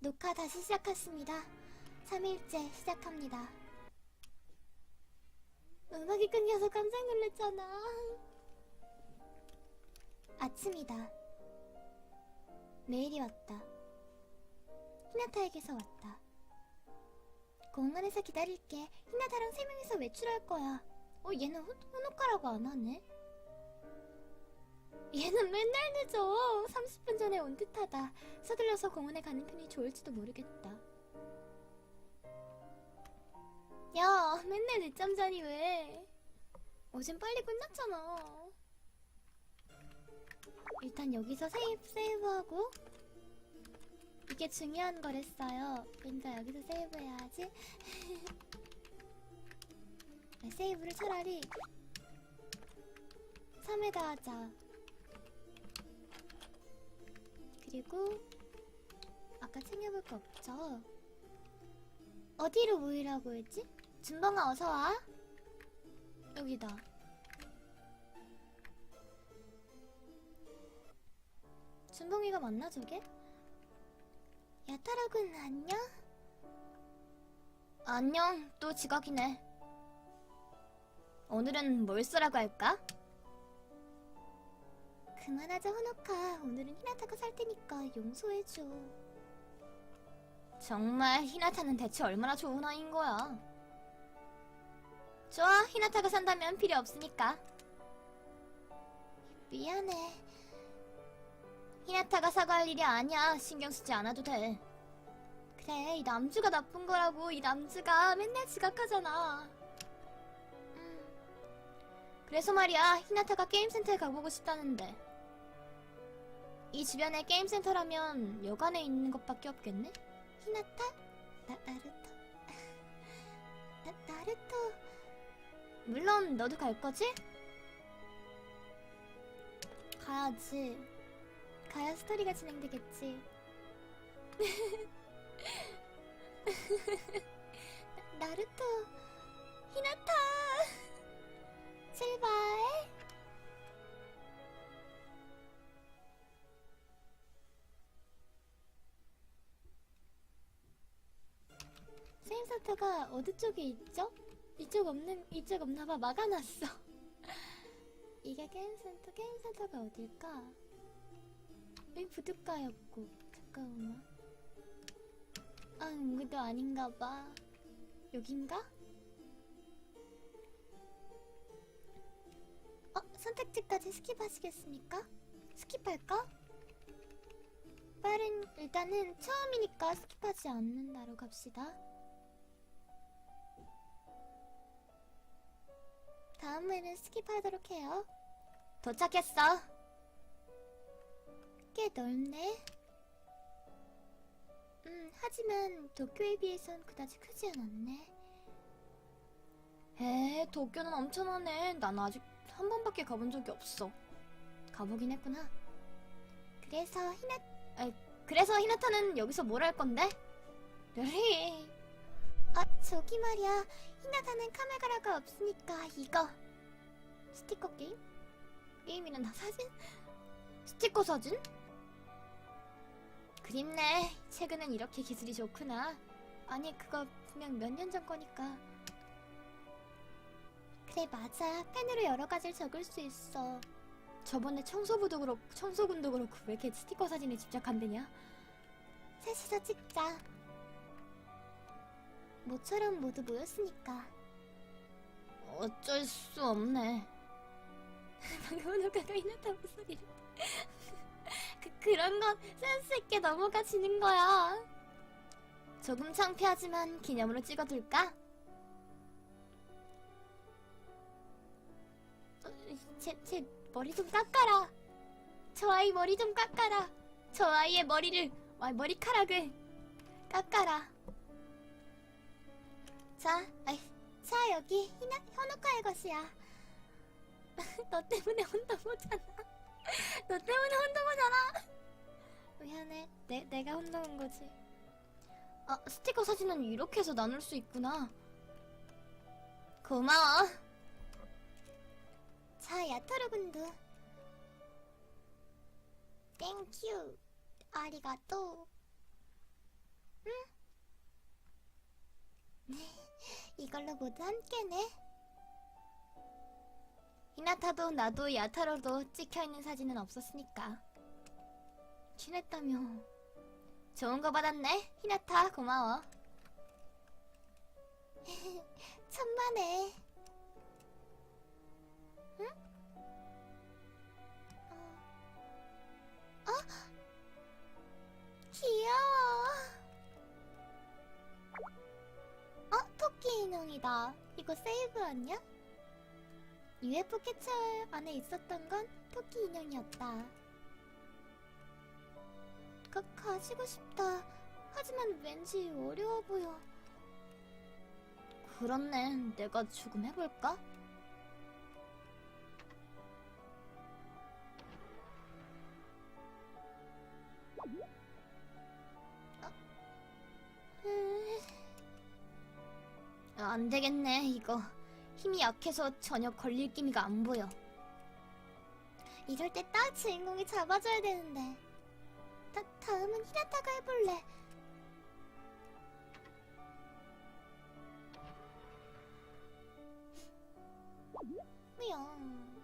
녹화 다시 시작했습니다. 3일째 시작합니다. 음악이 끊겨서 깜짝 놀랐잖아. 아침이다. 메일이 왔다. 히나타에게서 왔다. 공원에서 기다릴게. 히나타랑 세 명이서 외출할 거야. 어, 얘는 후, 후노카라고 안 하네. 얘는 맨날 늦어. 30분 전에 온 듯하다. 서둘러서 공원에 가는 편이 좋을지도 모르겠다. 야, 맨날 늦잠 자니 왜? 어젠 빨리 끝났잖아. 일단 여기서 세이브, 세이브하고 이게 중요한 거랬어요. 그러니까 여기서 세이브해야지. 아, 세이브를 차라리 3에다 하자. 그리고 아까 챙겨볼 거 없죠? 어디로 모이라고 했지? 준범아 어서 와. 여기다. 준범이가 맞나 저게? 야타라군 안녕? 안녕 또 지각이네. 오늘은 뭘 쓰라고 할까? 그만하자 호노카. 오늘은 히나타가 살 테니까 용서해줘. 정말 히나타는 대체 얼마나 좋은 아이인 거야? 좋아 히나타가 산다면 필요 없으니까. 미안해. 히나타가 사과할 일이 아니야. 신경 쓰지 않아도 돼. 그래 이 남주가 나쁜 거라고 이 남주가 맨날 지각하잖아. 음. 그래서 말이야 히나타가 게임센터에 가보고 싶다는데 이 주변에 게임센터라면 여관에 있는 것밖에 없겠네? 히나타? 나, 나루토? 나, 나루토? 물론 너도 갈 거지? 가야지. 가야 스토리가 진행되겠지. 나, 나루토, 히나타! 제발. 세임센터가 어디 쪽에 있죠? 이쪽 없는, 이쪽 없나봐. 막아놨어. 이게 게임 센터, 게임 센터가 어딜까? 여기 부둣가였고. 잠깐만. 아, 여기도 아닌가봐. 여긴가? 어, 선택지까지 스킵하시겠습니까? 스킵할까? 빠른, 일단은 처음이니까 스킵하지 않는다로 갑시다. 다음에는 스킵하도록 해요. 도착했어. 꽤 넓네. 음, 하지만 도쿄에 비해선 그다지 크지 않았네. 에, 도쿄는 엄청나네. 난 아직 한 번밖에 가본 적이 없어. 가보긴 했구나. 그래서 히나, 아, 그래서 히나타는 여기서 뭘 할 건데? 르리. 아, 저기 말이야. 히나타는 카메라가 없으니까 이거. 스티커 게임? 게임이란 다 사진? 스티커 사진? 그립네. 최근엔 이렇게 기술이 좋구나. 아니, 그거 분명 몇 년 전 거니까. 그래, 맞아. 펜으로 여러 가지를 적을 수 있어. 저번에 청소부도 그렇고, 청소군도 그렇고, 왜 이렇게 스티커 사진에 집착한대냐? 셋이서 찍자. 모처럼 모두 모였으니까. 어쩔 수 없네. 방금 오늘가가 이나타 목소리를. 그, 그런 건 센스있게 넘어가지는 거야. 조금 창피하지만 기념으로 찍어둘까? 어, 제, 제 머리 좀 깎아라. 저 아이 머리 좀 깎아라. 저 아이의 머리를, 아, 머리카락을 깎아라. 자, 아이, 자 여기 희나, 현우카의 것이야. 너 때문에 혼돈 오잖아. 너 때문에 혼돈 오잖아. 미안해, 내, 내가 혼돈 온 거지. 아, 스티커 사진은 이렇게 해서 나눌 수 있구나. 고마워. 자, 야타르 군도. 땡큐. 아리가또. 응? 네. 이걸로 모두 함께네. 히나타도 나도 야타로도 찍혀있는 사진은 없었으니까. 친했다며. 좋은 거 받았네. 히나타, 고마워. 천만에. 응? 어? 어? 귀여워. 토끼 인형이다. 이거 세이브 아니야? UFO 캐쳐 안에 있었던 건 토끼 인형이었다. 가, 가지고 싶다. 하지만 왠지 어려워 보여. 그렇네. 내가 조금 해볼까? 안 되겠네, 이거. 힘이 약해서 전혀 걸릴 기미가 안 보여. 이럴 때 딱 주인공이 잡아줘야 되는데. 다, 다음은 히나타가 해볼래. 뿅,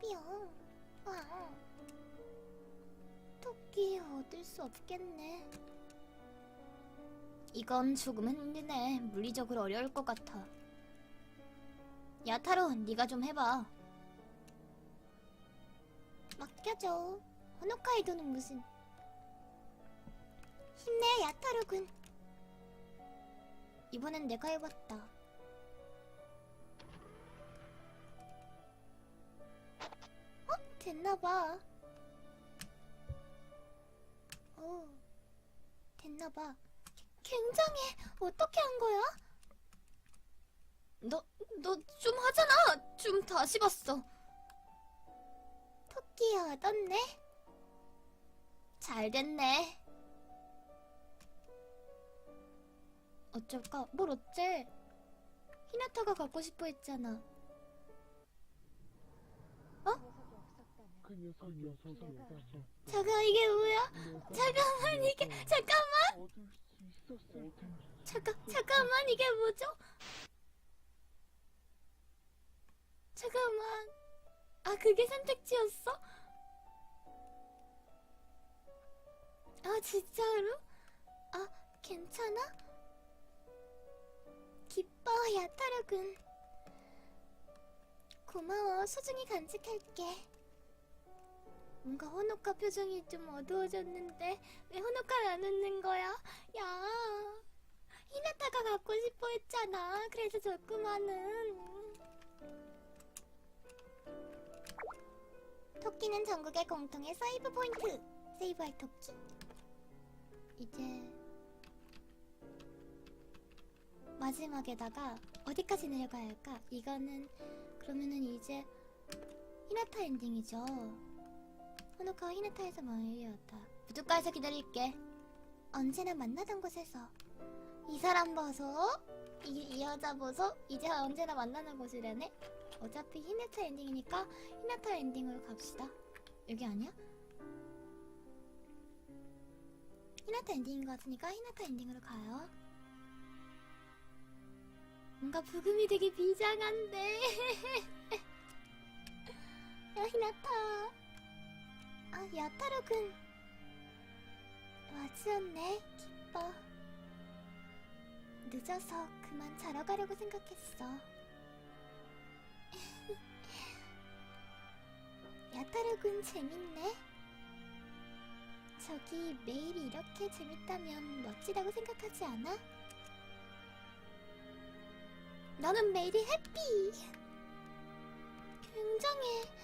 뿅, 와. 토끼 얻을 수 없겠네. 이건 조금은 힘드네. 물리적으로 어려울 것 같아. 야타로, 네가 좀 해봐. 맡겨줘. 호노카이도는 무슨? 힘내, 야타로군. 이번엔 내가 해봤다. 어? 됐나봐. 오, 됐나봐. 굉장해. 어떻게 한 거야? 너, 너 좀 하잖아. 좀 다시 봤어. 토끼 얻었네. 잘 됐네. 어쩔까? 뭘 어째? 히나타가 갖고 싶어 했잖아. 그 녀석이 없었어. 잠깐 이게 뭐야? 잠깐만 이게 잠깐만 얻을 수. 잠깐 잠깐만 이게 뭐죠? 잠깐만 아 그게 선택지였어? 아 진짜로? 아 괜찮아? 기뻐 야타르군 고마워 소중히 간직할게 뭔가 호노카 표정이 좀 어두워졌는데 왜 호노카를 안 웃는 거야? 야 히나타가 갖고 싶어 했잖아 그래서 줬구만은 토끼는 전국의 공통의 세이브 포인트 세이브할 토끼 이제 마지막에다가 어디까지 내려가야 할까? 이거는 그러면은 이제 히나타 엔딩이죠 호노카와 히나타에서 멀리었다. 부둣가에서 기다릴게. 언제나 만나던 곳에서. 이 사람 봐서 이, 이 여자 봐서 이제 언제나 만나는 곳이라네. 어차피 히나타 엔딩이니까 히나타 엔딩으로 갑시다. 여기 아니야? 히나타 엔딩인 것 같으니까 히나타 엔딩으로 가요. 뭔가 부금이 되게 비장한데 야타로군. 와주었네 기뻐. 늦어서 그만 자러 가려고 생각했어. 야타로군 재밌네? 저기 매일이 이렇게 재밌다면 멋지다고 생각하지 않아? 나는 매일이 해피! 굉장해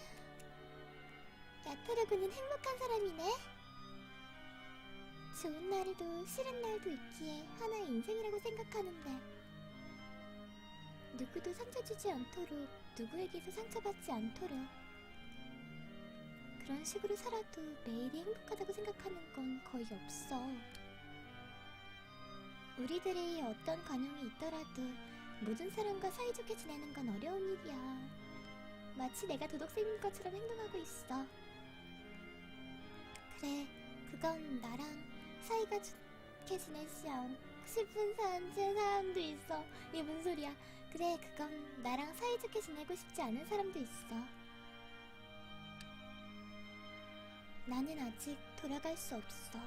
야타르군은 행복한 사람이네. 좋은 날에도 싫은 날도 있기에 하나의 인생이라고 생각하는데 누구도 상처 주지 않도록 누구에게도 상처받지 않도록 그런 식으로 살아도 매일이 행복하다고 생각하는 건 거의 없어. 우리들이 어떤 관용이 있더라도 모든 사람과 사이좋게 지내는 건 어려운 일이야. 마치 내가 도덕생인 것처럼 행동하고 있어. 그건 나랑 사이가 좋게 지내지 않고 싶은 사람, 제 사람도 있어. 이게 무슨 소리야? 그래, 그건 나랑 사이좋게 지내고 싶지 않은 사람도 있어. 나는 아직 돌아갈 수 없어.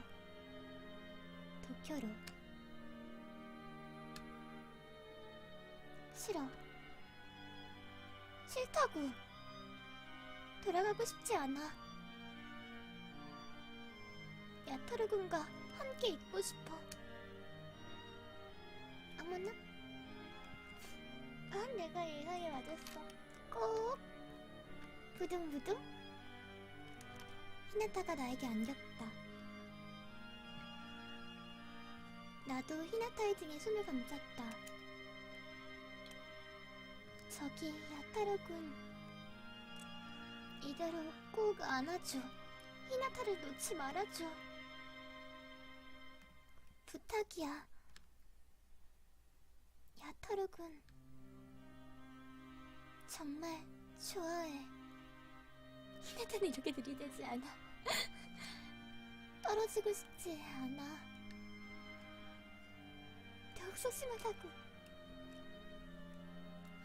도쿄로. 싫어. 싫다고. 돌아가고 싶지 않아. 야타르 군과 함께 있고 싶어. 어머나? 아, 내가 예상에 맞았어. 꼭. 부둥부둥? 히나타가 나에게 안겼다. 나도 히나타의 등에 손을 감쌌다. 저기 야타르군. 이대로 꼭 안아줘. 히나타를 놓지 말아줘. 부탁이야. 야타르군. 정말 좋아해. 히나타는 이렇게 들이대지 않아. 떨어지고 싶지 않아. 더욱 소심하다고.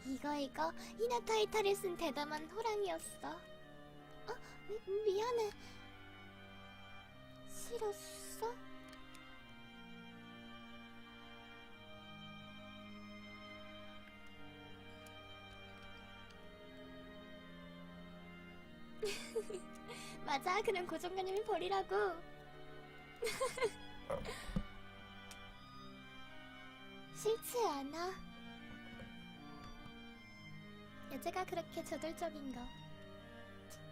이거 이거 히나타의 탈을 쓴 대담한 호랑이였어. 어? 미, 미안해. 싫었어? 맞아, 그런 고정관념을 버리라고. 싫지 않아. 여자가 그렇게 저돌적인 거.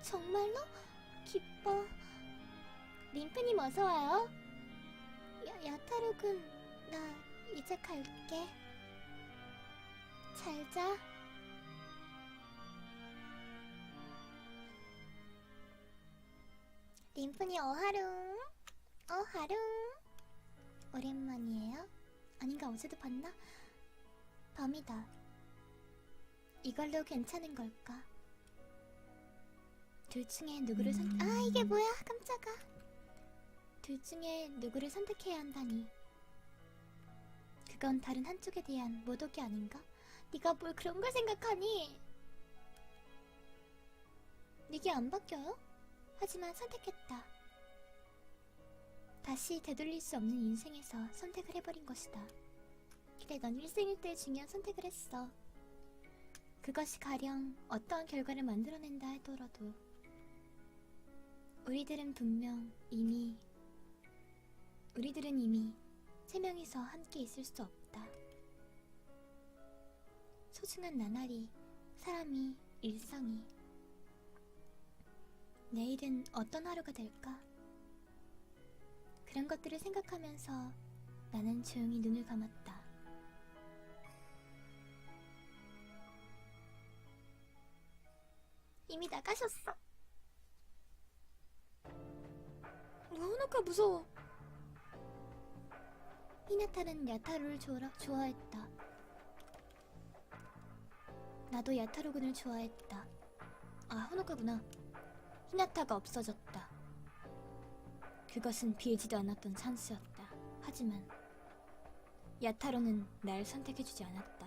정말로? 기뻐. 림프님 어서 와요. 야, 야타루군, 나 이제 갈게. 잘 자. 림프니 어하룽. 어하룽. 오랜만이에요? 아닌가 어제도 봤나? 밤이다. 이걸로 괜찮은 걸까? 둘 중에 누구를 선, 아, 이게 뭐야, 깜짝아. 둘 중에 누구를 선택해야 한다니. 그건 다른 한쪽에 대한 모독이 아닌가? 네가 뭘 그런 걸 생각하니? 이게 안 바뀌어요? 하지만 선택했다. 다시 되돌릴 수 없는 인생에서 선택을 해버린 것이다. 그래, 넌 일생일대 중요한 선택을 했어. 그것이 가령 어떠한 결과를 만들어낸다 하더라도 우리들은 분명 이미 우리들은 이미 세 명이서 함께 있을 수 없다. 소중한 나날이, 사람이, 일상이 내일은 어떤 하루가 될까? 그런 것들을 생각하면서 나는 조용히 눈을 감았다. 이미 나가셨어. 호노카 무서워. 히나타는 야타루를 좋아, 좋아했다. 나도 야타루군을 좋아했다. 아, 호노카구나. 히나타가 없어졌다. 그것은 빌지도 않았던 찬스였다. 하지만 야타로는 날 선택해주지 않았다.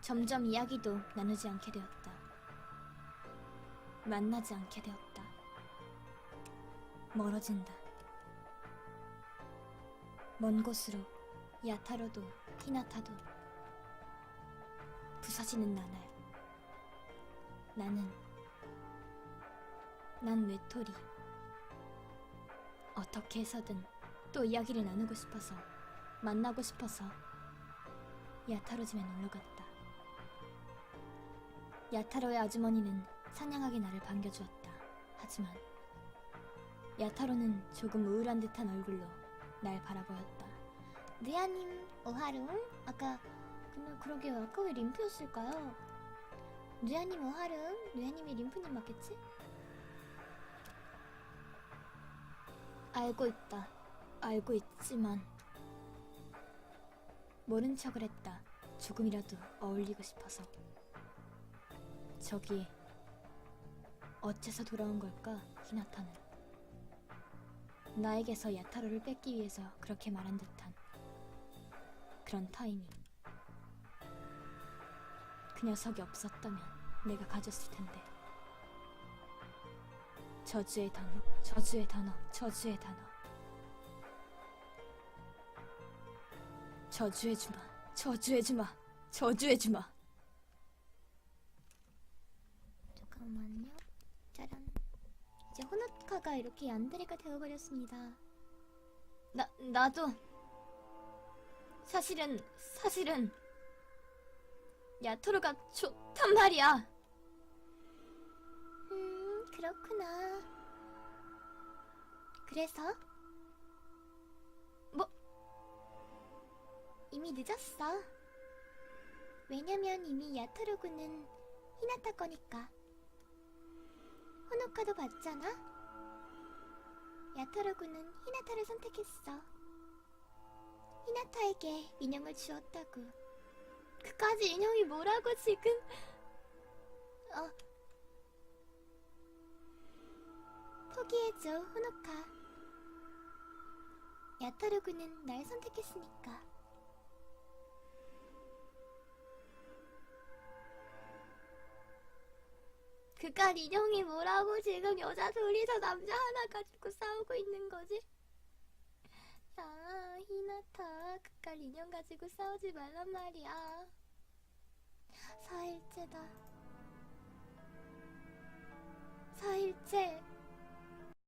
점점 이야기도 나누지 않게 되었다. 만나지 않게 되었다. 멀어진다. 먼 곳으로 야타로도 히나타도 부서지는 나날. 나는 난 외톨이. 어떻게 해서든 또 이야기를 나누고 싶어서 만나고 싶어서 야타로 집에 놀러 갔다. 야타로의 아주머니는 상냥하게 나를 반겨주었다. 하지만 야타로는 조금 우울한 듯한 얼굴로 날 바라보였다. 느야님, 오하루? 아까 근데 그러게 아까 왜 림프였을까요? 느야님 오하루? 느야님이 림프님 맞겠지? 알고 있다. 알고 있지만 모른 척을 했다. 조금이라도 어울리고 싶어서. 저기 어째서 돌아온 걸까? 히나타는 나에게서 야타로를 뺏기 위해서 그렇게 말한 듯한 그런 타이밍. 그 녀석이 없었다면 내가 가졌을 텐데. 저주의 단어, 저주의 단어, 저주의 단어. 저주의 주마, 저주의 주마, 저주의 주마. 잠깐만요. 짜란. 이제 호노카가 이렇게 얀데레가 되어버렸습니다. 나, 나도. 사실은, 사실은. 야토르가 좋단 말이야. 음, 그렇구나. 그래서? 뭐? 이미 늦었어. 왜냐면 이미 야토르군은 히나타 거니까. 호노카도 봤잖아? 야토르군은 히나타를 선택했어. 히나타에게 인형을 주었다고. 그까지 인형이 뭐라고 지금? 어. 포기해줘, 호노카. 야타르군은 날 선택했으니까. 그깟 인형이 뭐라고 지금 여자 둘이서 남자 하나 가지고 싸우고 있는 거지? 아, 히나타, 그깟 인형 가지고 싸우지 말란 말이야. 사일째다. 사일째.